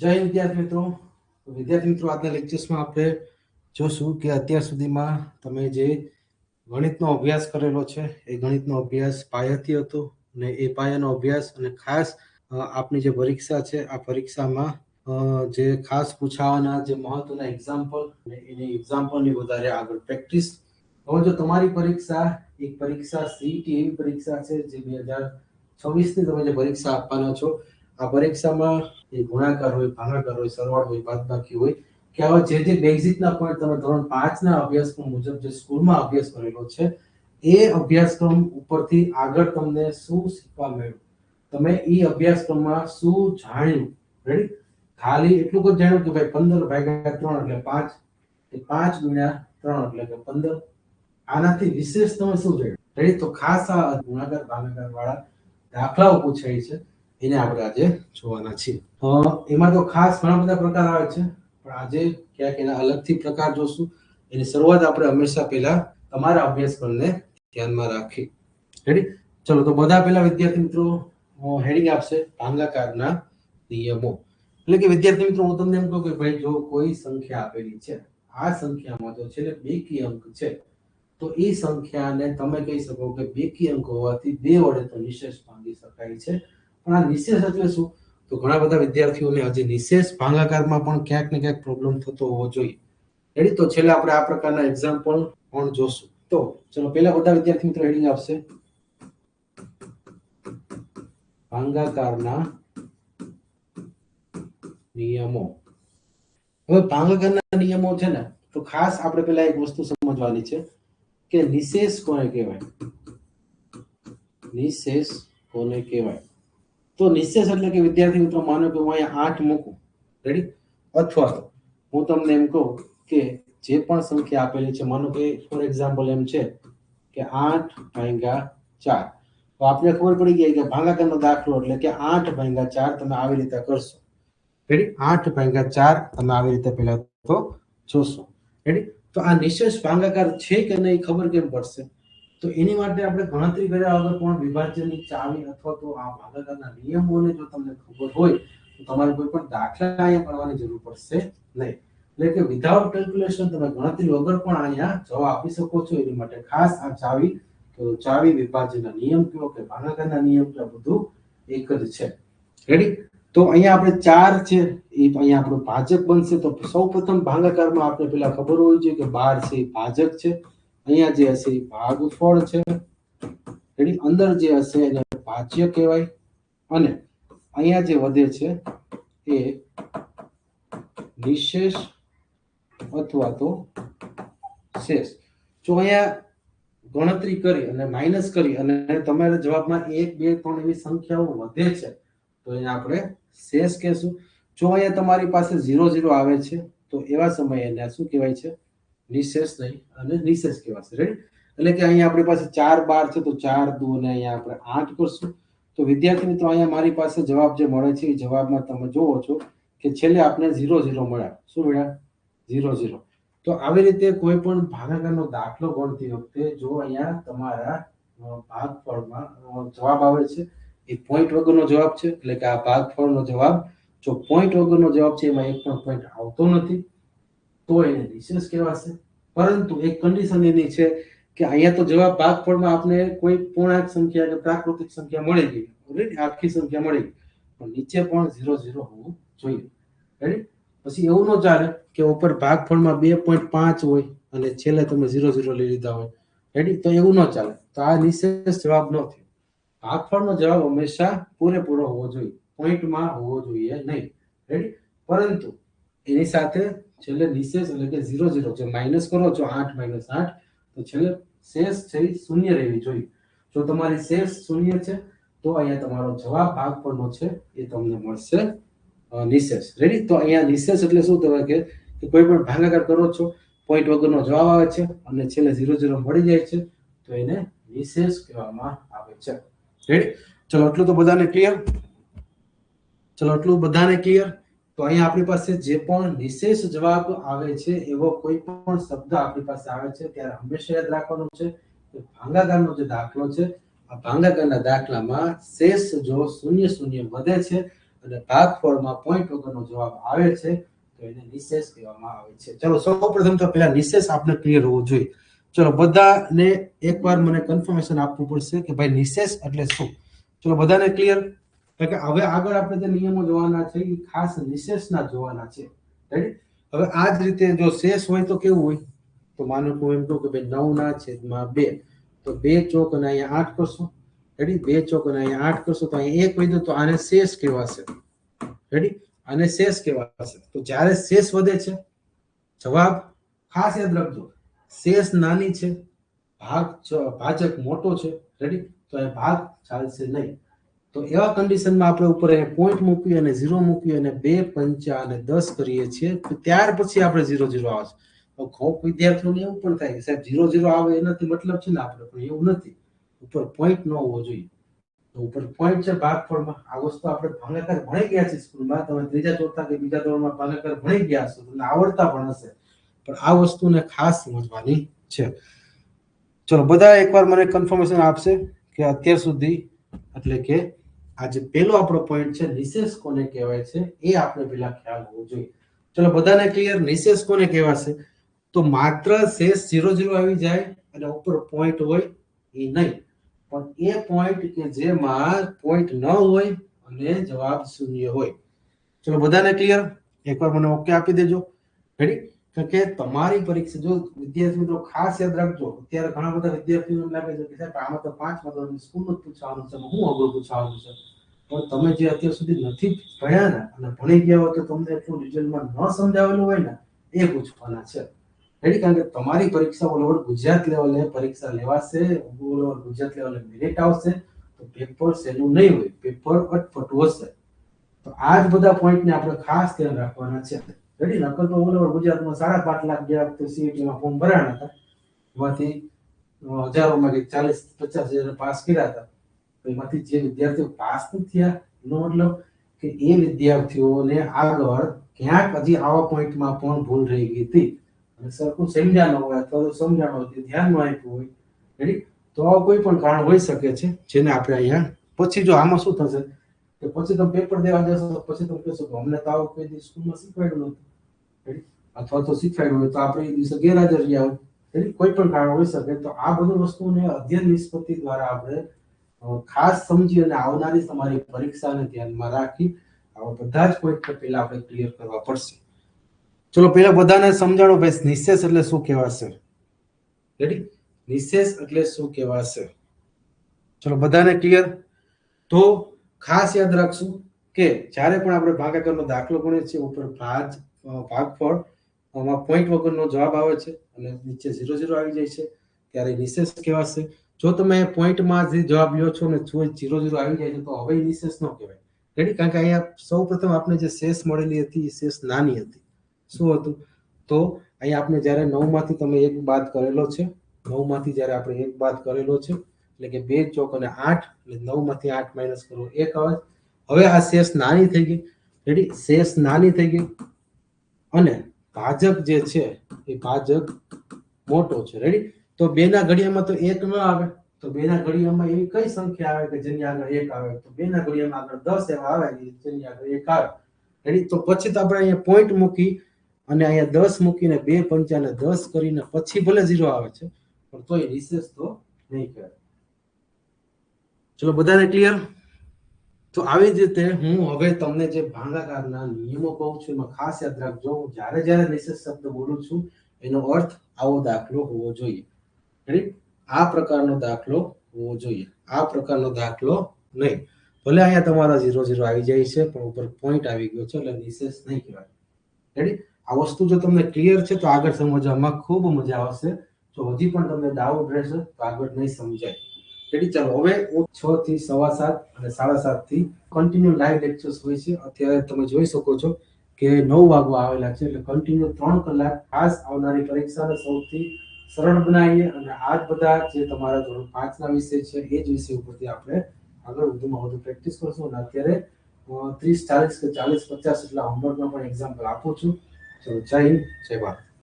જય વિદ્યાર્થી મિત્રો. વિદ્યાર્થી મિત્રો, આજના લેક્ચર્સમાં આપણે જોશું કે અત્યાર સુધીમાં તમે જે ગણિતનો અભ્યાસ કરેલો છે, એ ગણિતનો અભ્યાસ પાયાથી હતો અને એ પાયાનો અભ્યાસ અને ખાસ આપની જે પરીક્ષા છે, આ પરીક્ષામાં જે ખાસ પૂછાવાના જે મહત્વના એક્ઝામ્પલ અને એની એક્ઝામ્પલની વધારે આગળ પ્રેક્ટિસ હવે જો તમારી પરીક્ષા, એક પરીક્ષા સીટી એવી પરીક્ષા છે, જે બે હજાર છવ્વીસની તમે જે પરીક્ષા આપવાના છો આ પરીક્ષામાં એ ગુણાકાર હોય, ભાગાકાર હોય, સરવાળો હોય, બાદબાકી હોય, કે આવા જે જે બેઝિકના પોઈન્ટ તમે ધોરણ પાંચના અભ્યાસક્રમ મુજબ જે સ્કૂલમાં અભ્યાસ કરેલો છે, એ અભ્યાસક્રમ ઉપરથી આગળ તમને શું શીખવા મળ્યું? તમે એ અભ્યાસક્રમમાં શું જાણ્યું? રેડી ખાલી એટલું જ જાણ્યું કે ભાઈ પંદર ભાગ્યા ત્રણ એટલે પાંચ, એ પાંચ ગુણ્યા ત્રણ એટલે કે પંદર. આનાથી વિશેષ તમે શું જોયું રેડી તો ખાસ આ ગુણાકાર, ભાગાકાર વાળા દાખલાઓ પૂછાય છે. એને આપણે આજે જોવાના છીએ. એમાં તો ખાસ ઘણા બધા પ્રકાર આવે છે, પણ આજે ક્યાંક એના અલગથી પ્રકાર જોશું. એની શરૂઆત આપણે હંમેશા પહેલા તમારા અભ્યાસક્રમને ધ્યાનમાં રાખી. રેડી ચલો, તો બધા પહેલા વિદ્યાર્થી મિત્રો હેડિંગ આપશે, ભાંગાકારના નિયમો. એટલે કે વિદ્યાર્થી મિત્રો, હું તમને એમ કહું કે ભાઈ, જો કોઈ સંખ્યા આપેલી છે, આ સંખ્યામાં તો બે બેકી અંક છે, તો એ સંખ્યાને તમે કહી શકો કે બેકી અંક હોવાથી બે વડે તો નિશેષ ભાંગી શકાય છે. પણ આ નિશેષ એટલે શું? તો ઘણા બધા વિદ્યાર્થીઓને હજી નિશેષ ભાંગાકારમાં પણ ક્યાંક ને ક્યાંક પ્રોબ્લેમ થતો હોવો જોઈએ. રેડી તો છેલ્લે આપણે આ પ્રકારના એક્ઝામ્પલ પણ જોશું. તો ચલો, પહેલા બધા વિદ્યાર્થી મિત્રો હેડિંગ આપશે. ભાંગાકારના નિયમો. હવે ભાંગાકારના નિયમો છે ને, તો ખાસ આપણે પહેલા એક વસ્તુ સમજવાની છે કે નિશેષ કોને કહેવાય? નિશેષ કોને કહેવાય? તો નિશેષ એટલે કે વિદ્યાર્થી મિત્રો, માનો કે હું અહીંયા આઠ મૂકું. રેડી અથવા તો હું તમને એમ કહું કે જે પણ સંખ્યા આપેલી છે, માનો કે ફોર એક્ઝામ્પલ એમ છે કે આઠ ભાંગા ચાર. તો આપણે ખબર પડી ગઈ કે ભાંગાકારનો દાખલો એટલે કે આઠ ભાંગા ચાર તમે આવી રીતે કરશો. રેડી આઠ ભાંગા ચાર તમે આવી રીતે પહેલા તો જોશો. રેડી તો આ નિશેષ ભાંગાકાર છે કે નહીં ખબર કેમ પડશે? તો એની માટે આપણે ગણતરી કર્યા વગર પણ વિભાજનની ચાવી અથવા તો આ ભાગાકારના નિયમોને જો તમને ખબર હોય, તો તમારે કોઈ પણ દાખલા અહીંયા કરવાની જરૂર પડશે નહીં. એટલે કે વિધાઉટ કેલ્ક્યુલેશન તમે ગણતરી વગર પણ અહીંયા જવાબ આપી શકો છો. એની માટે ખાસ આ ચાવી, તો ચાવી વિભાજનના નિયમ કયો કે ભાગાકારના નિયમ કયો બધું એક જ છે. રેડી તો અહીંયા આપણે ચાર છે, એ અહીંયા આપણું ભાજક બનશે. તો સૌ પ્રથમ ભાગાકારમાં આપણે પેલા ખબર હોવી જોઈએ કે બાર છે, એ ભાજક છે. અહીંયા જે હશે એ ભાગફળ છે. એની અંદર જે હશે એને ભાજ્ય કહેવાય. અને અહીંયા જે વધે છે એ નિશેષ અથવા તો શેષ. જો અહીંયા ગણતરી કરી અને માઇનસ કરી અને તમારા જવાબમાં એક, બે, ત્રણ એવી સંખ્યાઓ વધે છે, તો અહીંયા આપણે શેષ કહેશું. જો અહીંયા તમારી પાસે ઝીરો ઝીરો આવે છે, તો એવા સમયે એને શું કહેવાય છે? નિશેષ નહીં, અને નિશેષ કહેવાશે રેડી એટલે કે અહીંયા આપણી પાસે ચાર બાર છે, તો ચાર દુ અને અહીંયા આપણે આઠ કરશું. તો વિદ્યાર્થી મિત્રો, અહીંયા મારી પાસે જવાબ જે મળે છે, એ જવાબમાં તમે જોવો છો કે છેલ્લે આપણે ઝીરો ઝીરો મળ્યા. શું મળ્યા? ઝીરો ઝીરો તો આવી રીતે કોઈ પણ ભાગાકારનો દાખલો ગણતી વખતે જો અહીંયા તમારા ભાગફળમાં જવાબ આવે છે, એ પોઈન્ટ વગરનો જવાબ છે. એટલે કે આ ભાગફળનો જવાબ, જો પોઈન્ટ વગરનો જવાબ છે, એમાં એક પણ પોઈન્ટ આવતો નથી. તો એને નિશેષ કહેવાશે પરંતુ એક કન્ડિશન એની છે કે અહીંયા તો જવાબ ભાગફળમાં આપને કોઈ પૂર્ણાંક સંખ્યા કે પ્રાકૃતિક સંખ્યા મળી ગઈ. ઓલરેડી આખી સંખ્યા મળી ગઈ. પણ નીચે પણ ઝીરો ઝીરો હોવું જોઈએ. રેડી પછી એવું ન ચાલે કે ઉપર ભાગફળમાં બે પોઈન્ટ પાંચ હોય અને છેલ્લે તમે ઝીરો ઝીરો લઈ લીધા હોય. રેડી તો એવું ન ચાલે. તો આ નિશેષ જવાબ ન થયો. ભાગફળનો જવાબ હંમેશા પૂરેપૂરો હોવો જોઈએ. પોઈન્ટમાં હોવો જોઈએ નહીં. રેડી પરંતુ એની સાથે છેલ્લે નિશેષ એટલે કે ઝીરો ઝીરો જે માઇનસ કરો છો આઠ માઇનસ આઠ, તો છેલ્લે શેષ છે શૂન્ય રહેવી જોઈએ. જો તમારી શેષ શૂન્ય છે, તો અહીંયા તમારો જવાબ ભાગફળનો છે, એ તમને મળશે નિશેષ. રેડી તો અહીંયા નિશેષ એટલે શું કહેવાય કે કોઈ પણ ભાગાકાર કરો છો પોઈન્ટ વગરનો જવાબ આવે છે, અને છેલ્લે ઝીરો ઝીરો મળી જાય છે, તો એને નિશેષ કહેવામાં આવે છે. રેડી ચલો એટલું તો બધાને ક્લિયર ચલો એટલું બધાને ક્લિયર તો અહીંયા આપણી પાસે જે પણ નિશેષ જવાબ આવે છે, એવો કોઈ પણ શબ્દ આપણી પાસે આવે છે, ત્યારે હંમેશા યાદ રાખવાનું છે કે ભાગાકારનો જે દાખલો છે, આ ભાગાકારના દાખલામાં શેષ જો શૂન્ય શૂન્ય વધે છે અને ભાગફળમાં પોઈન્ટ વગરનો જવાબ આવે છે, તો એને નિશેષ કહેવામાં આવે છે. ચલો, સૌપ્રથમ તો પહેલા નિશેષ આપણે ક્લિયર હોવું જોઈએ. ચલો, બધાને એકવાર મને કન્ફર્મેશન આપવું પડશે કે ભાઈ નિશેષ એટલે શું? ચલો, બધાને ક્લિયર કે હવે આગળ આપણે જે નિયમો જોવાના છે એ ખાસ નિશેષના જોવાના છે. રેડી હવે આ જ રીતે જો શેષ હોય તો કેવું હોય? તો માનો કે એમ કહું કે ભાઈ નવ ના છેદમાં બે. તો બે ચોક અને અહીંયા આઠ કરશો. રેડી બે ચોક અને અહીંયા આઠ કરશો. તો અહીંયા એક વધ્યું તો આને શેષ કહેવાશે. રેડી આને શેષ કહેવાશે. તો જ્યારે શેષ વધે છે, જવાબ ખાસ યાદ રાખજો. શેષ નાની છે, ભાગ ભાજક મોટો છે. રેડી તો એ ભાગ ચાલશે નહીં. તો એવા કન્ડિશનમાં આપણે ઉપર અહીંયા પોઈન્ટ મૂકવી અને ઝીરો મૂકી અને બે પંચા અને દસ કરીએ છીએ ત્યાર પછી આપણે ઝીરો ઝીરો આવે છે ખોપ વિદ્યાર્થીઓને એવું પણ થાય કે સાહેબ ઝીરો ઝીરો આવે એનાથી મતલબ છે ને આપણે પણ એવું નથી. ઉપર પોઈન્ટ ન હોવો જોઈએ. તો ઉપર પોઈન્ટ છે ભાગફળમાં. આ વસ્તુ આપણે ભાગાકાર ભણી ગયા છે સ્કૂલમાં. તમે ત્રીજા ચોથા કે બીજા ધોરણમાં ભાગાકાર ભણી ગયા છો તમને આવડતા પણ હશે. પણ આ વસ્તુને ખાસ સમજવાની છે. ચલો, બધા એકવાર મને કન્ફર્મેશન આપશે કે અત્યાર સુધી એટલે કે આ જે પહેલો આપણો પોઈન્ટ છે, નિશેષ કોને કહેવાય છે? એ આપણે પેલા ખ્યાલ હોવો જોઈએ. ચલો, બધાને ક્લિયર નિશેષ કોને કહેવાશે? તો માત્ર શેષ ઝીરો ઝીરો આવી જાય અને ઉપર પોઈન્ટ હોય એ નહીં. પણ એ પોઈન્ટ કે જેમાં પોઈન્ટ ન હોય અને જવાબ શૂન્ય હોય. ચલો, બધાને ક્લિયર એકવાર મને ઓકે આપી દેજો. રેડી કે તમારી પરીક્ષા જો વિદ્યાર્થી મિત્રો ખાસ યાદ રાખજો, અત્યારે ઘણા બધા વિદ્યાર્થીઓ લાગે છે કે સાહેબ, આમાં તો પાંચ ધોરણની સ્કૂલનું પૂછવાનું છે હું અઘરું પૂછવાનું છે? પણ તમે જે અત્યાર સુધી નથી ભણ્યા ને અને ભણી ગયા હોય તો તમને એટલું ડિટેલમાં ન સમજાવેલું હોય ને, એ પૂછવાના છે. રેડી કારણ કે તમારી પરીક્ષા ઓલ ઓવર ગુજરાત લેવલે પરીક્ષા લેવાશે, ઓલ ઓવર ગુજરાત લેવલે મેરિટ આવશે, તો પેપર સહેલું નહીં હોય પેપર અટપટું હશે. તો આ જ બધા પોઈન્ટને આપણે ખાસ ધ્યાન રાખવાના છે. રેડી નકલ તો ઓલ ગુજરાતમાં સાડા પાંચ લાખ ગયા વખતે સીઈટીમાં ફોર્મ ભરાણા હતા. એમાંથી હજારોમાં કે ચાલીસ, પચાસ હજાર પાસ કર્યા હતા. તો એમાંથી જે વિદ્યાર્થીઓ પાસ નથી થયા, એનો મતલબ કે એ વિદ્યાર્થીઓને આગળ ક્યાંક હજી આવા પોઈન્ટમાં પણ ભૂલ રહી ગઈ હતી. અને સરખું સમજ્યા ન હોય અથવા તો સમજણ હોય તે ધ્યાન ન આપ્યું હોય રેડી તો આવા કોઈ પણ કારણ હોઈ શકે છે, જેને આપણે અહીંયા, પછી જો આમાં શું થશે? કે પછી તમે પેપર દેવા જશો પછી તમે કહેશો કે અમને તો આવું કોઈ સ્કૂલમાં શીખવાડ્યું રેડી અથવા તો શીખવાડ્યું હોય તો આપણે એ દિવસે ગેરહાજર રહ્યા કોઈ પણ કારણ હોઈ શકે તો આ બધી વસ્તુને અધ્યયન નિષ્પત્તિ દ્વારા આપણે ખાસ સમજી અને આવનારી તમારી પરીક્ષાને ધ્યાનમાં રાખી આવા બધા જ પોઈન્ટ પહેલા આપણે ક્લિયર કરવા પડશે. ચલો, પહેલા બધાને સમજાણો ભાઈ, નિશેષ એટલે શું કહેવાશે? રેડી નિશેષ એટલે શું કહેવાશે? ચલો, બધાને ક્લિયર તો ખાસ યાદ રાખશું કે જ્યારે પણ આપણે ભાગાકારનો દાખલો ગણીએ છીએ, ઉપર ભાજ ભાગફળ આમાં પોઈન્ટ વગરનો જવાબ આવે છે અને નીચે ઝીરો ઝીરો આવી જાય છે. ત્યારે નિશેષ કહેવાશે. જો તમે પોઈન્ટમાં જે જવાબ લ્યો છો ને જો ઝીરો ઝીરો આવી જાય છે, તો હવે નિશેષ ન કહેવાય. રેડી કારણ કે અહીંયા સૌ પ્રથમ આપણે જે શેષ મળેલી હતી, એ શેષ નાની હતી. શું હતું? તો અહીંયા આપણે જ્યારે નવમાંથી તમે એક બાદ કરેલો છે, નવમાંથી જ્યારે આપણે એક બાદ કરેલો છે, એટલે કે બે ચોક અને આઠ, એટલે નવમાંથી આઠ માઇનસ કરવો એક આવે. હવે આ શેષ નાની થઈ ગઈ. રેડી શેષ નાની થઈ ગઈ. અને ભાજક જે છે, એ ભાજક મોટો છે. રેડી તો બે ના ઘડિયામાં તો એક ન આવે. તો બે ના ઘડિયામાં એવી કઈ સંખ્યા આવે કે જેની આગળ એક આવે? તો બે ના ઘડિયામાં આગળ દસ એવા આવે જેની આગળ એક આવે. રેડી તો પછી તો આપણે અહીંયા પોઈન્ટ મૂકી અને અહીંયા દસ મૂકીને બે પંચાને દસ કરીને પછી ભલે ઝીરો આવે છે. પણ તોય રિસેસ તો નહીં કહેવાય. ચલો બધાને ક્લિયર તો આવી જ રીતે હું હવે તમને જે ભાંગાકારના નિયમો કહું છું, એમાં ખાસ યાદ રાખજો, હું જ્યારે જ્યારે નિશેષ શબ્દ બોલું છું, એનો અર્થ આવો દાખલો હોવો જોઈએ? આ પ્રકારનો દાખલો હોવો જોઈએ. આ પ્રકારનો દાખલો નહીં. ભલે અહીંયા તમારા ઝીરો ઝીરો આવી જાય છે, પણ ઉપર પોઈન્ટ આવી ગયો છે, એટલે નિશેષ નહીં કહેવાય. રેડી આ વસ્તુ જો તમને ક્લિયર છે, તો આગળ સમજવામાં ખૂબ મજા આવશે. જો હજી પણ તમને ડાઉટ રહેશે, તો આગળ નહીં સમજાય. રેડી, ચાલો. હવે છ થી સવા સાત અને સાડા સાતથી કન્ટિન્યુ લાઈવ લેક્ચર્સ હોય છે. અત્યારે તમે જોઈ શકો છો કે નવ વાગવા આવેલા છે. એટલે કન્ટિન્યુ ત્રણ કલાક ખાસ આવનારી પરીક્ષાને સૌથી સરળ બનાવીએ અને આ બધા જે તમારા ધોરણ પાંચના વિષય છે, એ જ વિષય ઉપરથી આપણે આગળ વધુમાં વધુ પ્રેક્ટિસ કરશું. અને અત્યારે ત્રીસ, ચાલીસ કે ચાલીસ, પચાસ એટલા હોમવર્કમાં પણ એક્ઝામ્પલ આપું છું. ચલો, જય હિન્દ, જય ભારત.